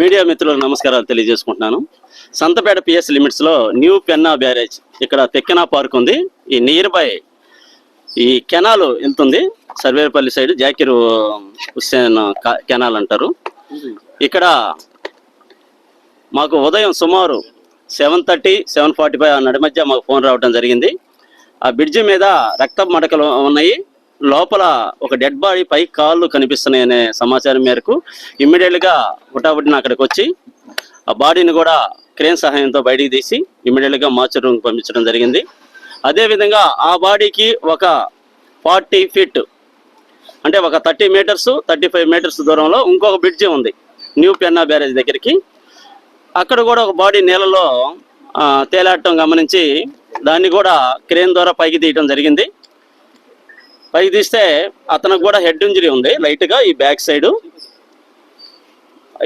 Media మిత్రులకు నమస్కారాలు తెలియజేసుకుంటున్నాను. సంతపేట పిఎస్ లిమిట్స్లో న్యూ పెన్నా బ్యారేజ్ ఇక్కడ తెక్కెనా పార్క్ ఉంది. ఈ నియర్ బై ఈ కెనాల్ వెళ్తుంది. సర్వేపల్లి సైడ్ జాకిర్ హుస్సేన్ కెనాల్ అంటారు. ఇక్కడ మాకు ఉదయం సుమారు seven thirty seven forty five నడి మధ్య మాకు ఫోన్ రావడం జరిగింది. ఆ బ్రిడ్జి మీద రక్త మడకలు ఉన్నాయి. లోపల ఒక డెడ్ బాడీ పై కాళ్ళు కనిపిస్తున్నాయి అనే సమాచారం మేరకు ఇమ్మీడియట్గా హుటాహుటిన అక్కడికి వచ్చి ఆ బాడీని కూడా క్రేన్ సహాయంతో బయటికి తీసి ఇమ్మీడియట్గా మార్చడం పంపించడం జరిగింది. అదేవిధంగా ఆ బాడీకి ఒక ఫార్టీ ఫీట్ అంటే ఒక thirty metres thirty five metres దూరంలో ఇంకొక బ్రిడ్జి ఉంది. న్యూ పెన్నా బ్యారేజ్ దగ్గరికి. అక్కడ కూడా ఒక బాడీ నీళ్ళలో తేలాడటం గమనించి దాన్ని కూడా క్రేన్ ద్వారా పైకి తీయటం జరిగింది. పైకి తీస్తే అతనికి కూడా హెడ్ ఇంజరీ ఉంది. లైట్గా ఈ బ్యాక్ సైడు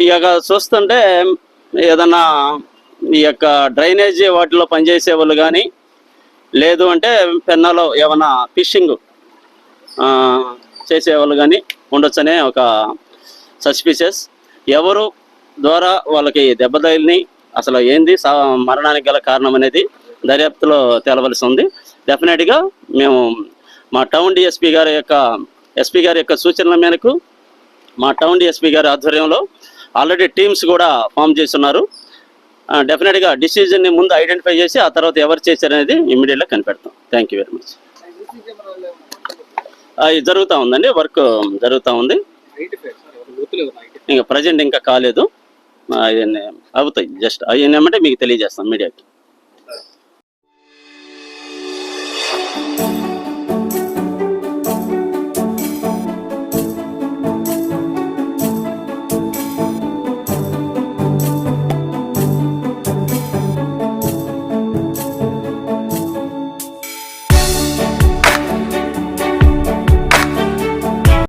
ఇక చూస్తుంటే ఏదన్నా ఈ యొక్క డ్రైనేజీ వాటిలో పనిచేసే వాళ్ళు కానీ లేదు అంటే పెన్నాలో ఏమన్నా ఫిషింగ్ చేసేవాళ్ళు కానీ ఉండొచ్చనే ఒక సస్పిషియస్ ఎవరు ద్వారా వాళ్ళకి దెబ్బ తగిలిని అసలు ఏంది సా- మరణానికి గల కారణం అనేది దర్యాప్తులో తేలవలసి ఉంది. డెఫినెట్గా మేము మా టౌన్ డిఎస్పీ గారి యొక్క ఎస్పీ గారి యొక్క సూచనల మేరకు మా టౌన్ డిఎస్పీ గారి ఆధ్వర్యంలో ఆల్రెడీ టీమ్స్ కూడా ఫామ్ చేస్తున్నారు. డెఫినెట్గా డిసిజన్ని ముందు ఐడెంటిఫై చేసి ఆ తర్వాత ఎవరు చేశారనేది ఇమీడియట్గా కనిపెడతాం. Thank you very much. ఇది జరుగుతూ ఉందండి వర్క్ జరుగుతూ ఉంది. ఇంకా ప్రజెంట్ ఇంకా కాలేదు. అవన్నీ అవుతాయి జస్ట్ అవన్నీ ఏమంటే మీకు తెలియజేస్తాం మీడియాకి.